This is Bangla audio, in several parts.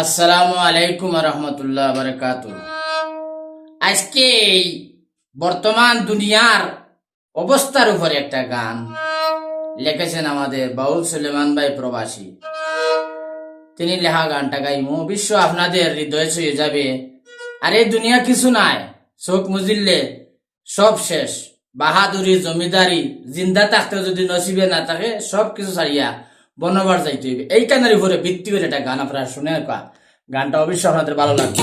আসসালামু আলাইকুম রহমতুল্লাহ বারকাত আজকে এই বর্তমান দুনিয়ার অবস্থার উপরে একটা গান লিখেছেন আমাদের বাউল সুলেমান ভাই প্রবাসী। তিনি লেখা গানটা গাইমু। বিশ্ব আপনাদের হৃদয় ছুঁয়ে যাবে, আর এই দুনিয়া কিছু নাই, চোখ মুজিল্লে সব শেষ। বাহাদুরি, জমিদারি, জিন্দা থাকতে যদি নসিবে না থাকে সব কিছু ছাড়িয়া বনবার যাইতে হইবে। এই কানের উপরে ভিত্তি করে একটা গান আপনারা শুনে গানটা অবশ্যই আপনাদের ভালো লাগবে।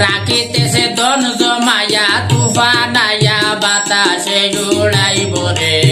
রাখিতেছে দন জমায়া তুফানায়া বাতাসে উড়াইব রে।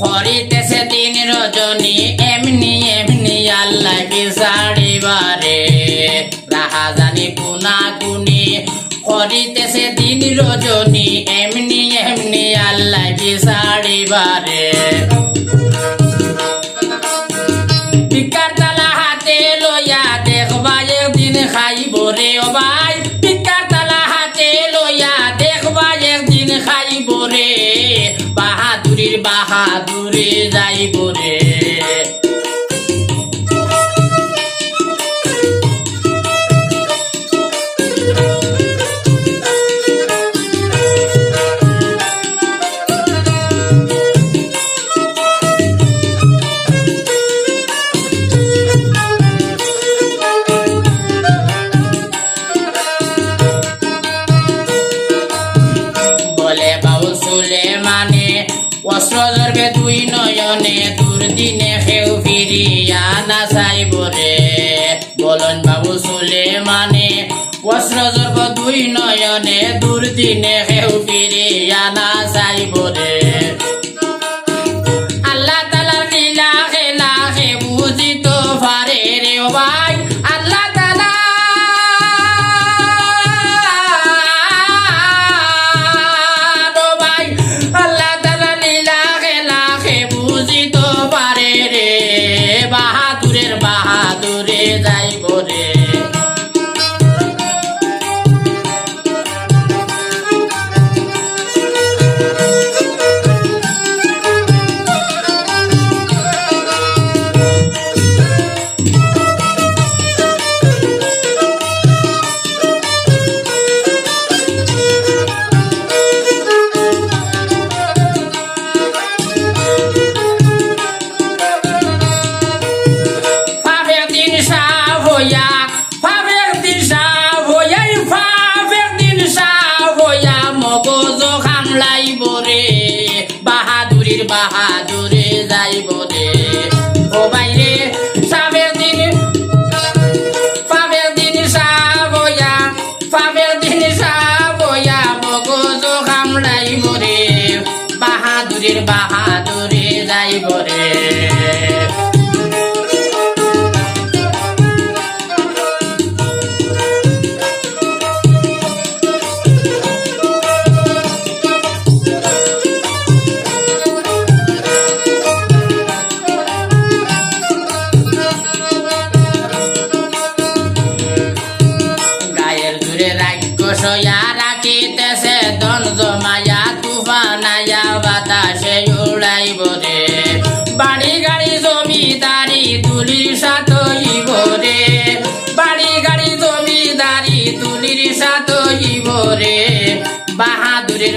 করিতেছে দিন রজনী এমনি এমনি আল্লাহ রাহা জানি কুনা কুনি করিতেছে দিন রজনী এমনি বাহাদুরির বাহাদুরে যাইব রে। নয়নে দুর্দিনে কেউ ফিরিয়া না চাইব রে। বলন বাবু চলে মানে অস্ত্র দুই নয়নে দুর্দিনে কেউ ফিরিয়া না চাইব রে। দূরে যাইব রে। ও বাইরে, সাবের দিন, পাবের দিন সাবয়া, পাবের দিন সাবয়া মগজ কামড়াইব রে। বাহাদুরের বাহাদুরে যাইব রে। রাজ্য সয়া রাখিতেছে দন জমায়া তুফানায়া, বাতাসে উড়াইব রে। বাড়ি গাড়ি জমিদারি তুলির সাতইব রে। বাড়ি গাড়ি জমিদারি তুলির সাতইব রে। বাহাদুরের